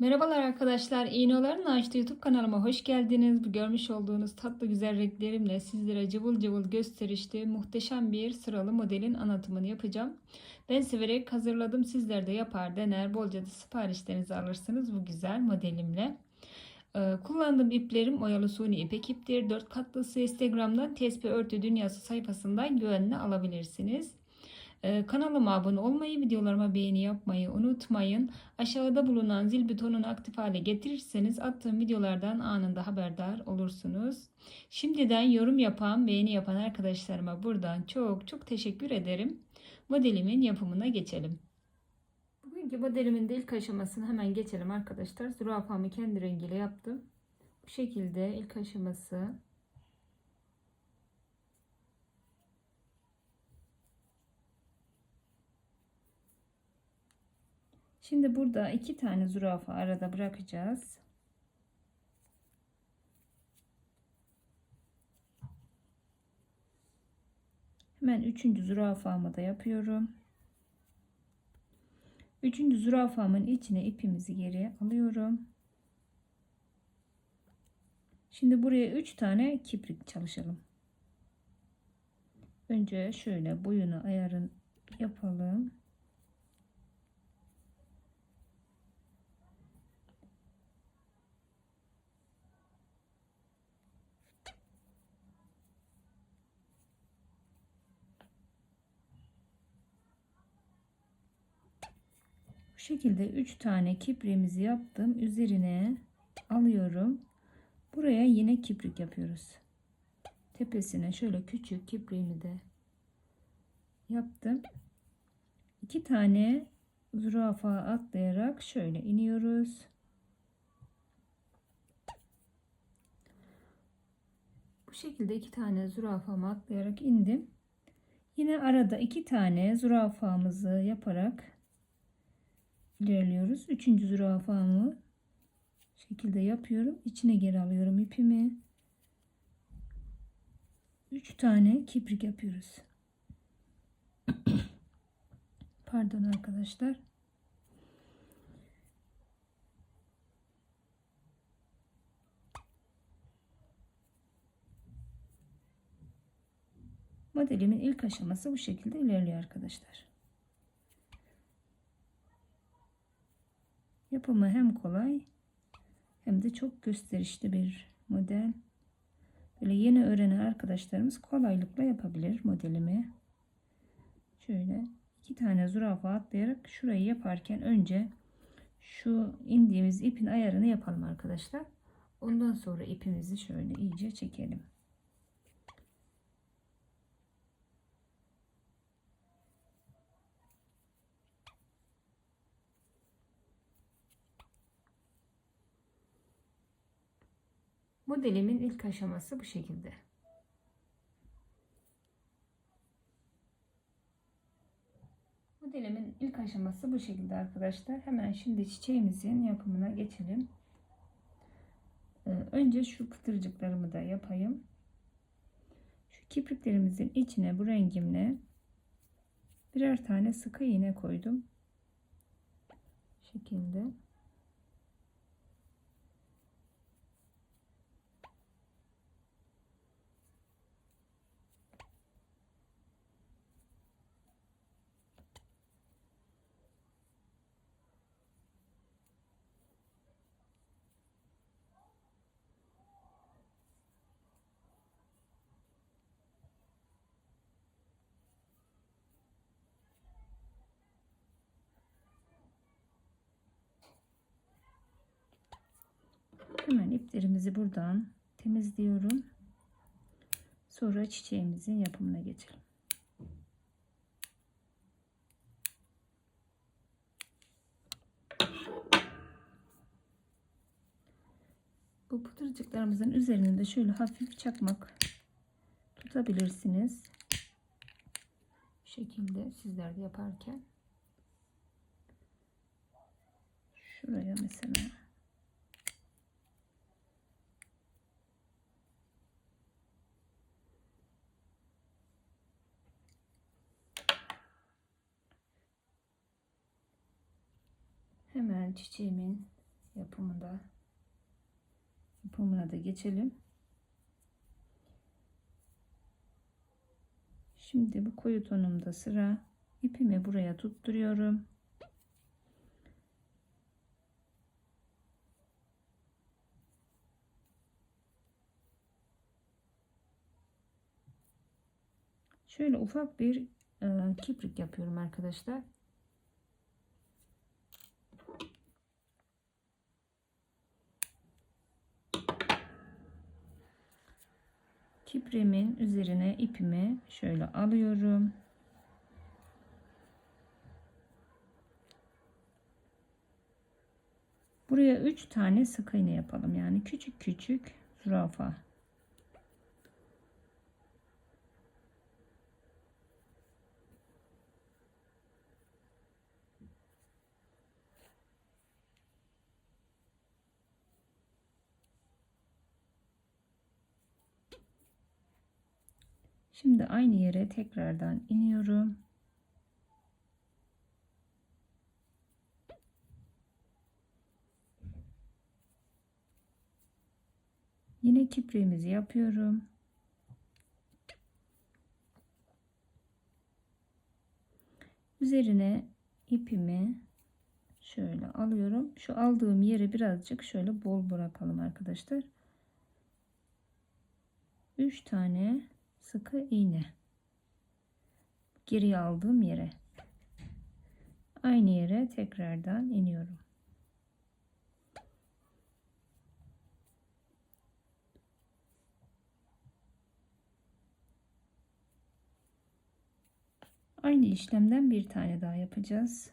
Merhabalar arkadaşlar. İğnoların Açtı YouTube kanalıma hoş geldiniz. Bu görmüş olduğunuz tatlı güzel renklerimle sizlere cıvıl cıvıl gösterişli muhteşem bir sıralı modelin anlatımını yapacağım. Ben severek hazırladım. Sizler de yapar, dener, bolca da siparişlerinizi alırsınız bu güzel modelimle. Ee, kullandığım iplerim oyalı suni ipek iptir. 4 katlısı Instagram'dan Tespih Örtü Dünyası sayfasından güvenle alabilirsiniz. Ee, kanalıma abone olmayı, videolarıma beğeni yapmayı unutmayın. Aşağıda bulunan zil butonunu aktif hale getirirseniz attığım videolardan anında haberdar olursunuz. Şimdiden yorum yapan, beğeni yapan arkadaşlarıma buradan çok çok teşekkür ederim. Modelimin yapımına geçelim. Bugünkü modelimin de ilk aşamasını hemen geçelim arkadaşlar. Zürafamı kendi rengiyle yaptım. Bu şekilde ilk aşaması Şimdi burada iki tane zürafa arada bırakacağız. Hemen üçüncü zürafamı da yapıyorum. Üçüncü zürafamın içine ipimizi geri alıyorum. Şimdi buraya üç tane kiprik çalışalım. Önce şöyle boyunu ayarın yapalım. Bu şekilde 3 tane kipriğimizi yaptım. Üzerine alıyorum. Buraya yine kiprik yapıyoruz. Tepesine şöyle küçük kipriğimi de yaptım. 2 tane zürafa atlayarak şöyle iniyoruz. Bu şekilde iki tane zürafamı atlayarak indim. Yine arada iki tane zürafamızı yaparak ilerliyoruz. Üçüncü zürafamı şekilde yapıyorum. İçine geri alıyorum ipimi. Üç tane kiprik yapıyoruz. Pardon arkadaşlar. Modelimin ilk aşaması bu şekilde ilerliyor arkadaşlar. Yapımı hem kolay hem de çok gösterişli bir model. Böyle yeni öğrenen arkadaşlarımız kolaylıkla yapabilir modelimi. Şöyle iki tane zürafa atlayarak şurayı yaparken önce şu indiğimiz ipin ayarını yapalım arkadaşlar. Ondan sonra ipimizi şöyle iyice çekelim. Modelimin ilk aşaması bu şekilde. Modelimin ilk aşaması bu şekilde arkadaşlar. Hemen şimdi çiçeğimizin yapımına geçelim. Ee, önce şu pıtırcıklarımı da yapayım. Şu kipriklerimizin içine bu rengimle birer tane sıkı iğne koydum. şekilde. Hemen iplerimizi buradan temizliyorum. Sonra çiçeğimizin yapımına geçelim. Bu pıtırcıklarımızın üzerinde şöyle hafif çakmak tutabilirsiniz. Bu şekilde sizler de yaparken. Şuraya mesela Hemen çiçeğimin yapımında yapımına da geçelim. Şimdi bu koyu tonumda sıra ipimi buraya tutturuyorum. Şöyle ufak bir e, kiprik yapıyorum arkadaşlar. Kiprimin üzerine ipimi şöyle alıyorum. Buraya 3 tane sık iğne yapalım. Yani küçük küçük zürafa. Şimdi aynı yere tekrardan iniyorum. Yine kipriğimizi yapıyorum. Üzerine ipimi şöyle alıyorum. Şu aldığım yeri birazcık şöyle bol bırakalım arkadaşlar. 3 tane sıkı iğne geriye aldığım yere aynı yere tekrardan iniyorum. Aynı işlemden bir tane daha yapacağız.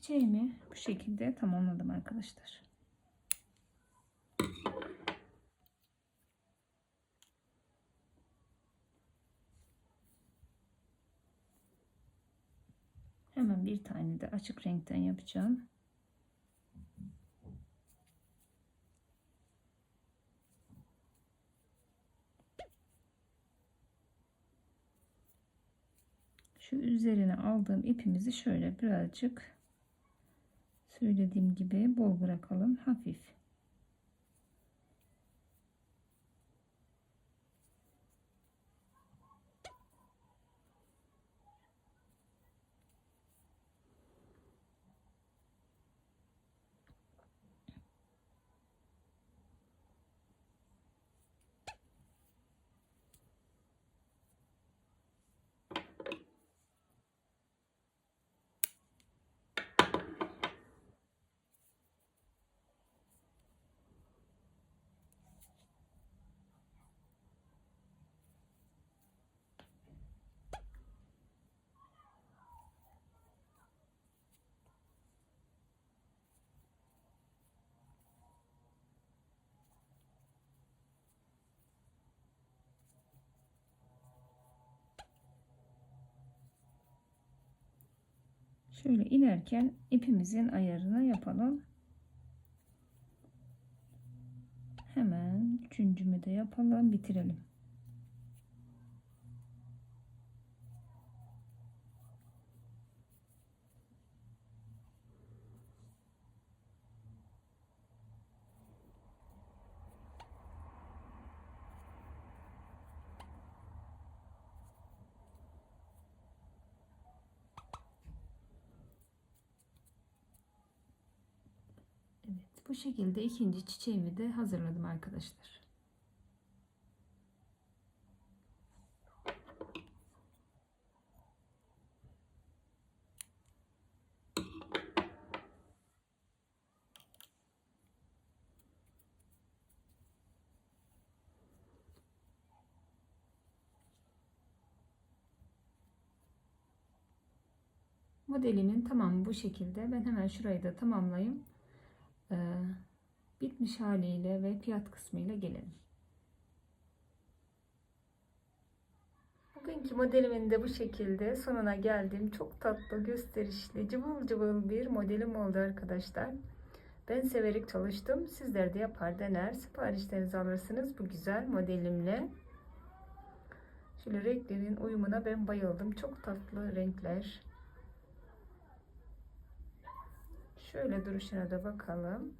Çiçeğimi bu şekilde tamamladım arkadaşlar. Hemen bir tane de açık renkten yapacağım. Şu üzerine aldığım ipimizi şöyle birazcık söylediğim gibi bol bırakalım hafif Şöyle inerken ipimizin ayarını yapalım. Hemen üçüncümü de yapalım, bitirelim. Bu şekilde ikinci çiçeğimi de hazırladım arkadaşlar. Modelimin tamamı bu şekilde. Ben hemen şurayı da tamamlayayım. Ee, bitmiş haliyle ve fiyat kısmıyla gelelim. Bugünkü modelimin de bu şekilde sonuna geldim. Çok tatlı, gösterişli, cıvıl cıvıl bir modelim oldu arkadaşlar. Ben severek çalıştım. Sizler de yapar dener. Siparişlerinizi alırsınız bu güzel modelimle. Şöyle renklerin uyumuna ben bayıldım. Çok tatlı renkler. Şöyle duruşuna da bakalım.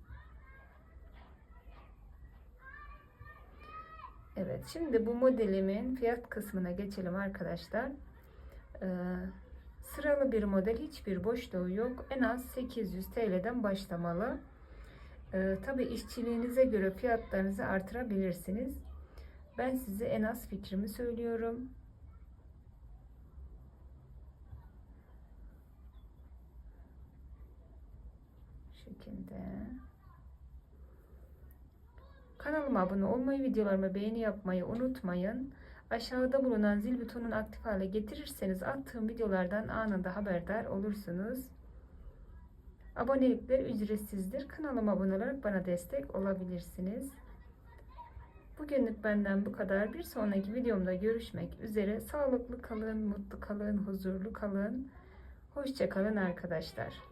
Evet şimdi bu modelimin fiyat kısmına geçelim arkadaşlar. Ee, sıralı bir model hiçbir boşluğu yok. En az 800 TL'den başlamalı. Ee, Tabi işçiliğinize göre fiyatlarınızı artırabilirsiniz. Ben size en az fikrimi söylüyorum. Şekilde. Kanalıma abone olmayı, videolarıma beğeni yapmayı unutmayın. Aşağıda bulunan zil butonunu aktif hale getirirseniz attığım videolardan anında haberdar olursunuz. Abonelikler ücretsizdir. Kanalıma abone olarak bana destek olabilirsiniz. Bugünlük benden bu kadar. Bir sonraki videomda görüşmek üzere. Sağlıklı kalın, mutlu kalın, huzurlu kalın. Hoşça kalın arkadaşlar.